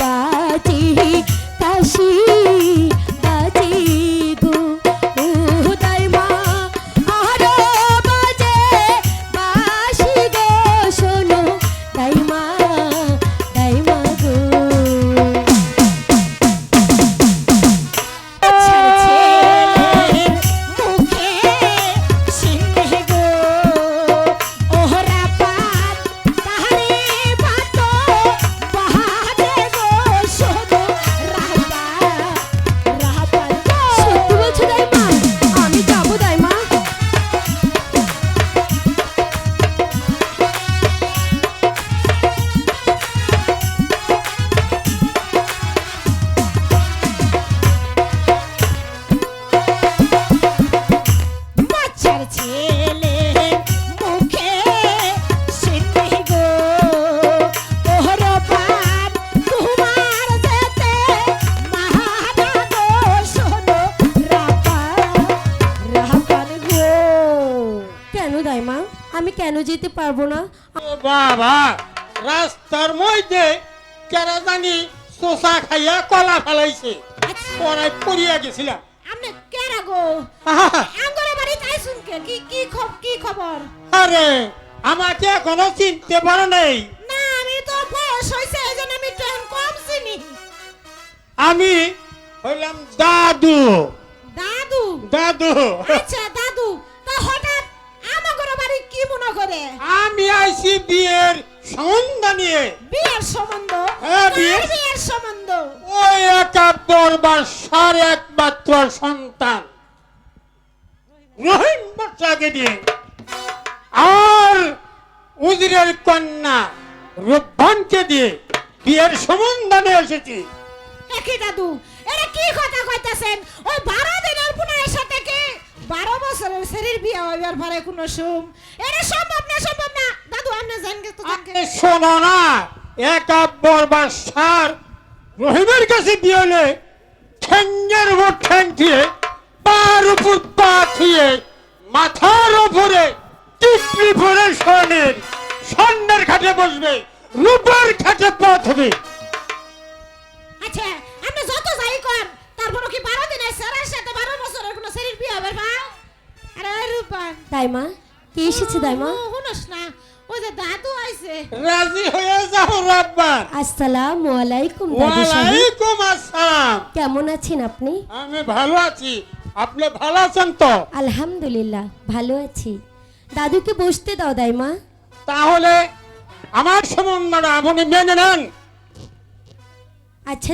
বাতি কাশি কেন যেতে পারব না? বাবা রাস্তার মধ্যে কেরা জানি শোষা খাইয়া কলা ফেলাইছে। পরে পড়িয়া গেছিলাম। আপনি কেরা গো? আঙ্গরে বাড়ি তাই শুনকে কি কি খব- কি খবর? আরে আমাকে এখনও চিনতে পারো নাই। না আমি তো বয়স আমি ট্রেন কম চিনি। আমি হইলাম দাদু। দাদু? দাদু। আচ্ছা করে। আমি আইছি বিয়ের সন্ধ্যা নিয়ে। বিয়ের সম্বন্ধ? হ্যাঁ, কার বিয়ে- বিয়ের সম্বন্ধ? ওই একাত্তর বাসার একমাত্র সন্তান। রহিম বাচ্চাকে দিয়ে। আর উজিরের কন্যা রূপবানকে দিয়ে বিয়ের সম্বন্ধে এসেছি। একই দাদু এটা কি কথা কইতাছেন বিয়ে হইবার পরে সুম? এটা সম্ভব না সম্ভব না। দাদু, আপনি তো শোনো না একাত্তর বাসার রহিমের কাছে বিয়ে হলে ঠ্যাঙ্গের উপর ঠ্যাং দিয়ে, পার উপর পা দিয়ে মাথার উপরে ভরে স্বর্ণের স্বর্ণের খাটে বসবে, রূপের খাটে পথ হবে রূপান দাইমা কে এসেছে দাইমা? শুনস না ওই যে দাদু আইছে। রাজি হয়ে যাও রাব্বার আসসালামু আলাইকুম দাদু সাহেব। ওয়ালাইকুম আসসালাম। কেমন আছেন আপনি? আমি ভালো আছি। আপনি ভালো আছেন তো? আলহামদুলিল্লাহ ভালো আছি। দাদুকে বসতে দাও দাইমা। তাহলে আমার সম্বন্ধটা আপনি মেনে নেন। আচ্ছা